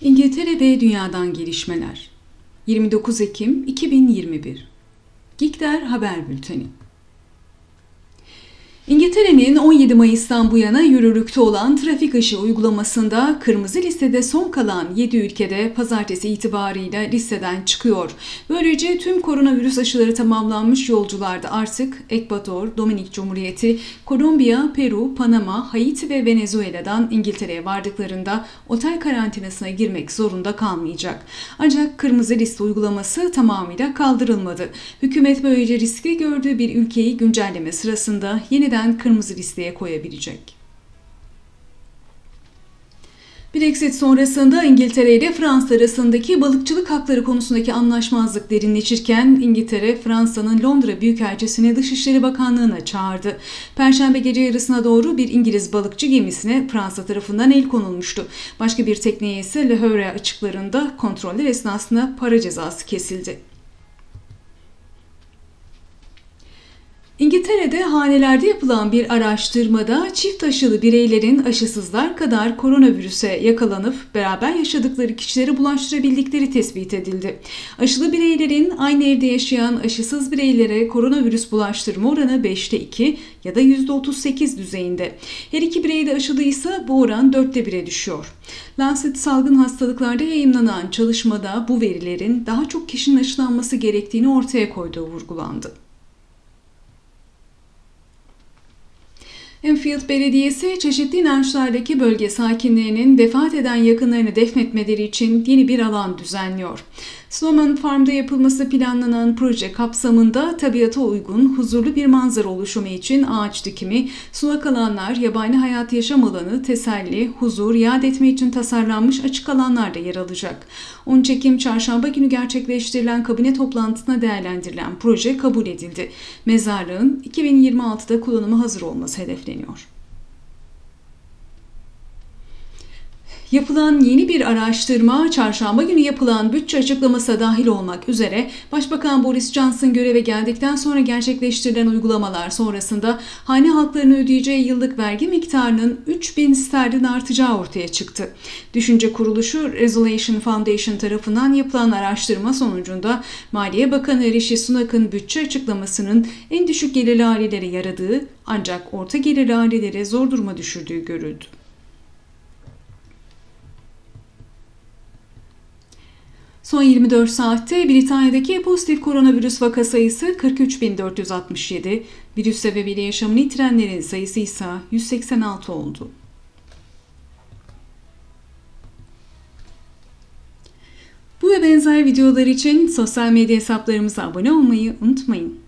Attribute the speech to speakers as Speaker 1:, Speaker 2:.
Speaker 1: İngiltere ve Dünyadan Gelişmeler. 29 Ekim 2021 Gikder Haber Bülteni İngiltere'nin 17 Mayıs'tan bu yana yürürlükte olan trafik ışığı uygulamasında kırmızı listede son kalan 7 ülkede pazartesi itibarıyla listeden çıkıyor. Böylece tüm koronavirüs aşıları tamamlanmış yolcular da artık Ekvador, Dominik Cumhuriyeti, Kolombiya, Peru, Panama, Haiti ve Venezuela'dan İngiltere'ye vardıklarında otel karantinasına girmek zorunda kalmayacak. Ancak kırmızı liste uygulaması tamamıyla kaldırılmadı. Hükümet böylece riski gördüğü bir ülkeyi güncelleme sırasında yeniden kırmızı listeye koyabilecek. Brexit sonrasında İngiltere ile Fransa arasındaki balıkçılık hakları konusundaki anlaşmazlık derinleşirken İngiltere, Fransa'nın Londra Büyükelçisi'ni Dışişleri Bakanlığı'na çağırdı. Perşembe gece yarısına doğru bir İngiliz balıkçı gemisine Fransa tarafından el konulmuştu. Başka bir tekneye ise Le Havre açıklarında kontroller esnasında para cezası kesildi. İngiltere'de hanelerde yapılan bir araştırmada çift aşılı bireylerin aşısızlar kadar koronavirüse yakalanıp beraber yaşadıkları kişileri bulaştırabildikleri tespit edildi. Aşılı bireylerin aynı evde yaşayan aşısız bireylere koronavirüs bulaştırma oranı 5'te 2 ya da %38 düzeyinde. Her iki birey de aşılıysa bu oran 4'te 1'e düşüyor. Lancet Salgın Hastalıklarda yayımlanan çalışmada bu verilerin daha çok kişinin aşılanması gerektiğini ortaya koyduğu vurgulandı. Enfield Belediyesi çeşitli inançlardaki bölge sakinlerinin vefat eden yakınlarını defnetmeleri için yeni bir alan düzenliyor. Snowman Farm'da yapılması planlanan proje kapsamında tabiata uygun, huzurlu bir manzara oluşumu için ağaç dikimi, sulak alanlar, yabani hayat yaşam alanı, teselli, huzur, yad etme için tasarlanmış açık alanlar da yer alacak. 10 Ekim çarşamba günü gerçekleştirilen kabine toplantısına değerlendirilen proje kabul edildi. Mezarlığın 2026'da kullanıma hazır olması hedefleniyor. pieniąż. Yapılan yeni bir araştırma çarşamba günü yapılan bütçe açıklaması dahil olmak üzere Başbakan Boris Johnson göreve geldikten sonra gerçekleştirilen uygulamalar sonrasında hane halklarının ödeyeceği yıllık vergi miktarının 3000 sterlin artacağı ortaya çıktı. Düşünce kuruluşu Resolution Foundation tarafından yapılan araştırma sonucunda Maliye Bakanı Rishi Sunak'ın bütçe açıklamasının en düşük gelirli ailelere yaradığı ancak orta gelirli ailelere zor duruma düşürdüğü görüldü. Son 24 saatte Britanya'daki pozitif koronavirüs vaka sayısı 43.467, virüs sebebiyle yaşamını yitirenlerin sayısı ise 186 oldu. Bu ve benzer videolar için sosyal medya hesaplarımıza abone olmayı unutmayın.